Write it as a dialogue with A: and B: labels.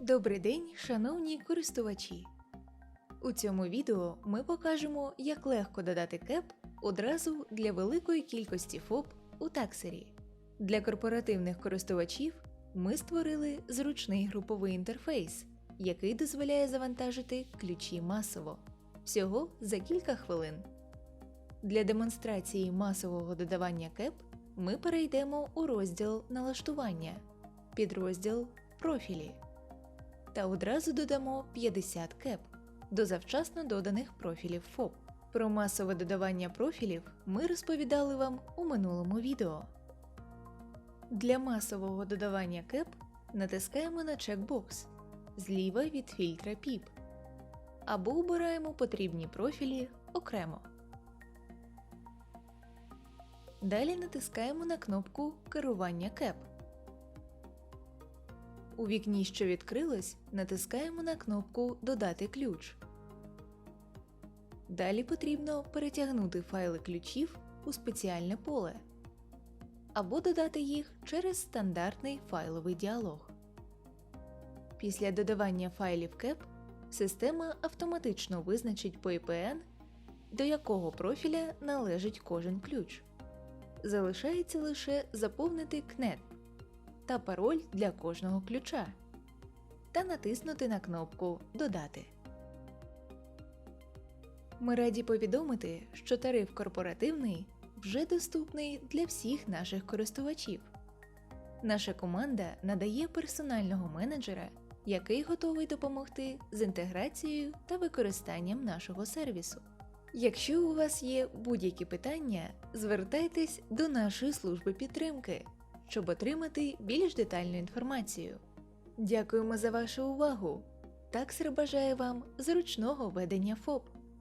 A: Добрий день, шановні користувачі! У цьому відео ми покажемо, як легко додати кеп одразу для великої кількості ФОП у таксері. Для корпоративних користувачів ми створили зручний груповий інтерфейс, який дозволяє завантажити ключі масово всього за кілька хвилин. Для демонстрації масового додавання кеп ми перейдемо у розділ налаштування, підрозділ профілі та одразу додамо 50 кеп до завчасно доданих профілів ФОП. Про масове додавання профілів ми розповідали вам у минулому відео. Для масового додавання кеп натискаємо на чекбокс зліва від фільтра PIP або обираємо потрібні профілі окремо. Далі натискаємо на кнопку Керування кеп. У вікні, що відкрилось, натискаємо на кнопку Додати ключ. Далі потрібно перетягнути файли ключів у спеціальне поле або додати їх через стандартний файловий діалог. Після додавання файлів CAP система автоматично визначить по IPN, до якого профіля належить кожен ключ. Залишається лише заповнити КНЕТ та пароль для кожного ключа та натиснути на кнопку Додати. Ми раді повідомити, що тариф корпоративний вже доступний для всіх наших користувачів. Наша команда надає персонального менеджера, який готовий допомогти з інтеграцією та використанням нашого сервісу. Якщо у вас є будь-які питання, звертайтесь до нашої служби підтримки, щоб отримати більш детальну інформацію. Дякуємо за вашу увагу! Таксер бажає вам зручного ведення ФОП.